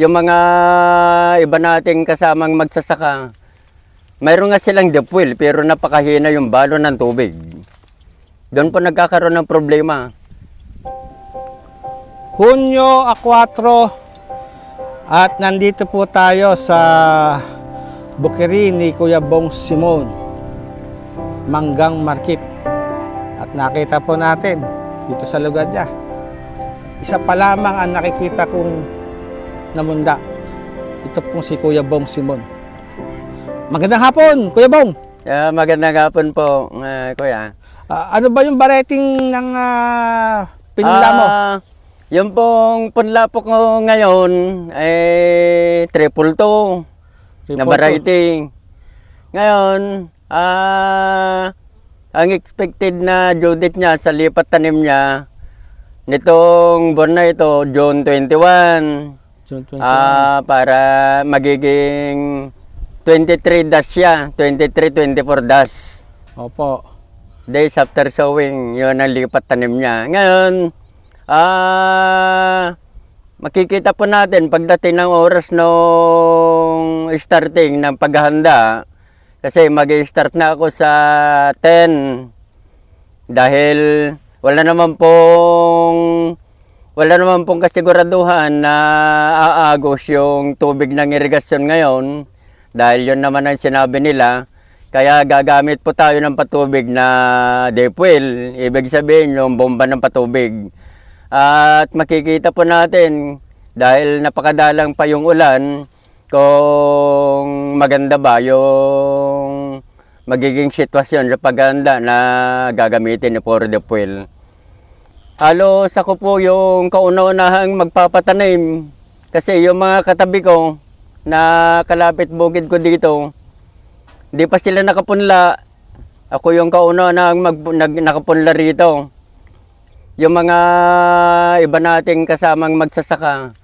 yung mga iba nating kasamang magsasaka, mayroon nga silang depuel pero napakahina yung balo ng tubig. Doon po nagkakaroon ng problema. Hunyo a 4 at nandito po tayo sa Bukiri ni Kuya Bong Simon, Manggang Market. At nakita po natin dito sa lugar niya. Isa pa lamang ang nakikita kong namunda. Ito pong si Kuya Bong Simon. Magandang hapon, Kuya Bong. Uh, magandang hapon po, ah, kuya. Ah, ano ba yung bareting ng ah, pinula mo? Ah, yung pong punla po ko ngayon ay triple two na variety. Ngayon, ah, ang expected na due date niya sa lipat tanim niya nitong buwan na ito, June 21. June 21. Ah, para magiging 23 dash siya, 23-24 dash. Opo. Days after sowing, yun ang lipat tanim niya. Ngayon, ah, makikita po natin pagdating ng oras nung starting ng paghahanda, kasi mag-start na ako sa 10 dahil wala naman pong wala naman pong kasiguraduhan na aagos yung tubig ng irigasyon ngayon dahil yun naman ang sinabi nila kaya gagamit po tayo ng patubig na depuel, ibig sabihin yung bomba ng patubig. At makikita po natin dahil napakadalang pa yung ulan kung maganda ba yung magiging sitwasyon sa paghanda na gagamitin ni Puro Depuel. Halos ako po yung kauna-unahang magpapatanim kasi yung mga katabi ko na kalapit bukid ko dito, di pa sila nakapunla. Ako yung kauna-unahang mag, nag, nakapunla rito. Yung mga iba nating kasamang magsasaka,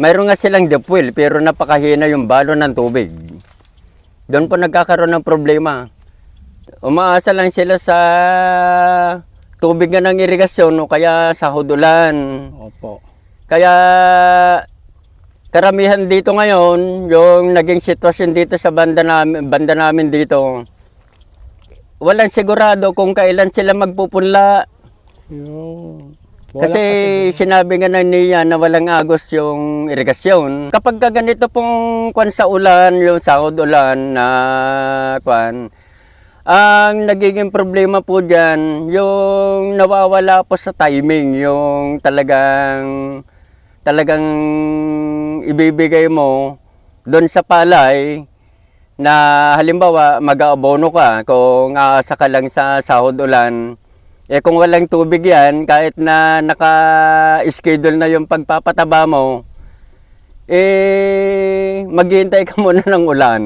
mayroon nga silang depuel pero napakahina yung balo ng tubig. Doon po nagkakaroon ng problema. Umaasa lang sila sa tubig nga ng irigasyon o kaya sa hudulan. Opo. Kaya karamihan dito ngayon, yung naging sitwasyon dito sa banda namin, banda namin dito, walang sigurado kung kailan sila magpupunla. Yung... Wala Kasi sinabi nga na niya na walang agos yung irigasyon. Kapag ka ganito pong kwan sa ulan, yung sahod ulan na kwan, ang nagiging problema po dyan, yung nawawala po sa timing, yung talagang talagang ibibigay mo doon sa palay na halimbawa mag-aabono ka kung aasa ka lang sa sahod ulan eh kung walang tubig yan, kahit na naka-schedule na yung pagpapataba mo, eh maghihintay ka muna ng ulan.